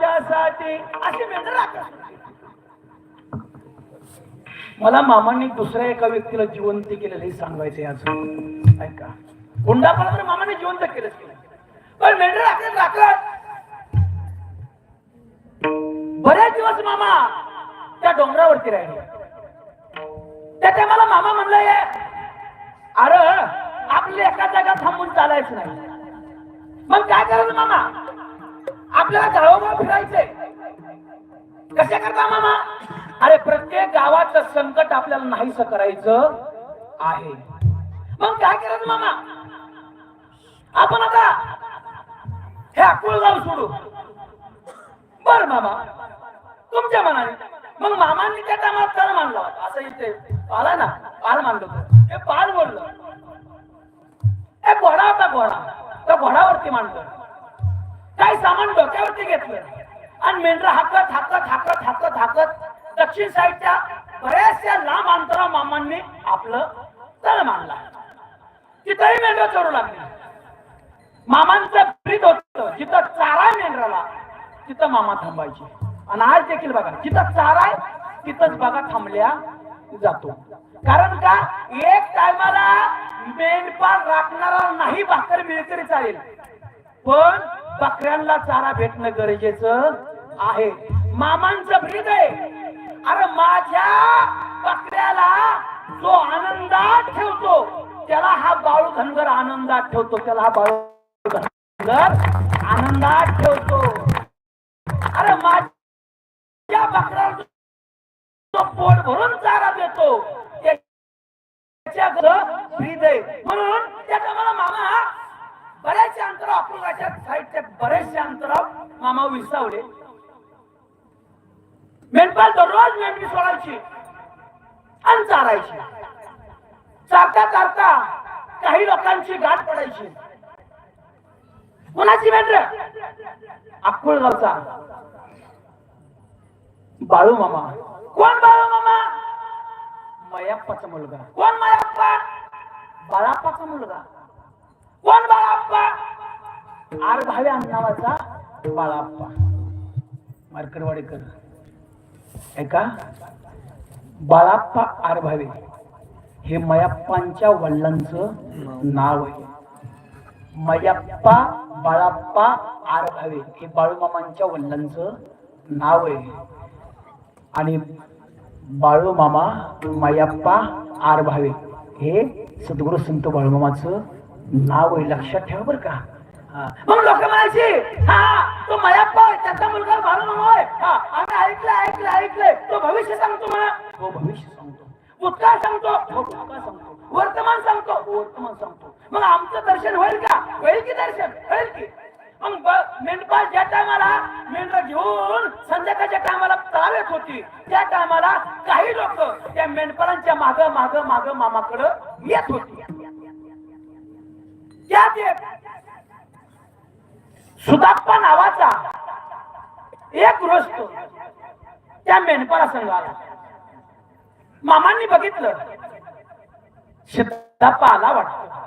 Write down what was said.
माझ्यासाठी मला मामांनी दुसऱ्या एका व्यक्तीला जिवंत केलेलं हे सांगायचंय आज. ऐका. हुंडा पण मामाने जिवंत केलं पण मेंढर राखत राखत बऱ्याच दिवस मामा त्या डोंगरावरती राहिले. त्या टायमाला मामा म्हणलाय अरे आपली एका जागा थांबून चालायचं नाही. मग काय करायचं मामा? आपल्याला गावोगाव फिरायचंय. कशा करता मामा? अरे प्रत्येक गावाचं संकट आपल्याला नाहीस करायचं आहे. मग काय करायचं मामा? आपण आता हे अकुळगाव सोडू. बर मामा तुमच्या मनाने. मग मामांनी त्या टायमात तळ मानला. असं इथे आला ना पाल मानलो हे पाल बोललो. हे घोडा होता घोडा. त्या घोडावरती मांडलं. काय सामान डोक्यावरती घेतलं? आणि मेंढर हाकत हाकत हाकत हाकत हाकत दक्षिण साईडच्या बऱ्याचशा लांब अंतरा मामांनी आपलं तळ मानला तिथंही मेंढर चोरू लागली. मामांचं प्रीत होत जिथं चारा मेंढराला तिथं मामा थांबायचे. आणि आज देखील बघा जिथं चारा आहे तिथंच बघा थांबल्या जातो. कारण का एक टायमाला मेंढपाळ राखणारा नाही भाकर मिळेल तरी चालेल. पण बकऱ्यांना चारा भेटणं गरजेचं आहे. मामांचं प्रीत आहे. अरे माझ्या बकऱ्याला जो आनंदात ठेवतो त्याला हा बाळू धनगर आनंदात ठेवतो त्याला हा बाळू धनगर आनंदात ठेवतो. अरे माझ्या बकऱ्याला तो पोट भरून चारा देतो त्याच्या प्रीत म्हणून त्याचा मला मामा हा बऱ्याचशा अंतराव अक्रोडाच्या साईडचे बरेचसे अंतराव मामा विसावले. मेंढपाळ दररोज मेंढी सोडायची आणि चारायची. चारता चारता काही लोकांची गाठ पडायची. कोणाची मेंढ अक्कोळगावचा. बाळू मामा. कोण बाळू मामा? मयाप्पाचा मुलगा. कोण मयाप्पा? बाळाप्पाचा मुलगा. आर भावे नावाचा बाळाप्पा. मार्कडवाडेकर ऐका. बाळाप्पा आर भावे हे मयाप्पांच्या वडिलांचं नाव आहे. मयाप्पा बाळाप्पा आर भावे हे बाळूमामांच्या वडिलांचं नाव आहे. आणि बाळूमामा मयाप्पा आरभावे आर भावे हे सद्गुरु संत बाळूमामाचं नाव आहे. लक्षात ठेवा बरं का. मग लोक म्हणायचे हा तो मयाप्पा आहे, त्याचा मुलगा मारून होय. हा, आम्ही ऐकलं ऐकलं ऐकलंय. तो भविष्य सांगतो मला. तो भविष्य सांगतो. भूतकाळ सांगतो. हो, सांगतो. वर्तमान सांगतो. हो, वर्तमान सांगतो. मग आमचं दर्शन होईल का? होईल की दर्शन? होईल की. मग मेंढपाळ ज्या टायमाला मेंढरा घेऊन संध्याकाळच्या टायमाला चालत होती त्या टायमाला काही लोक त्या मेंढपाळांच्या माग माग माग मामाकडं येत होती. त्यात सुदाप्पा नावाचा एक गृहस्थ त्या मेंढपाळा संघाला. मामांनी बघितलं. सिद्धाप्पा आला वाटतो.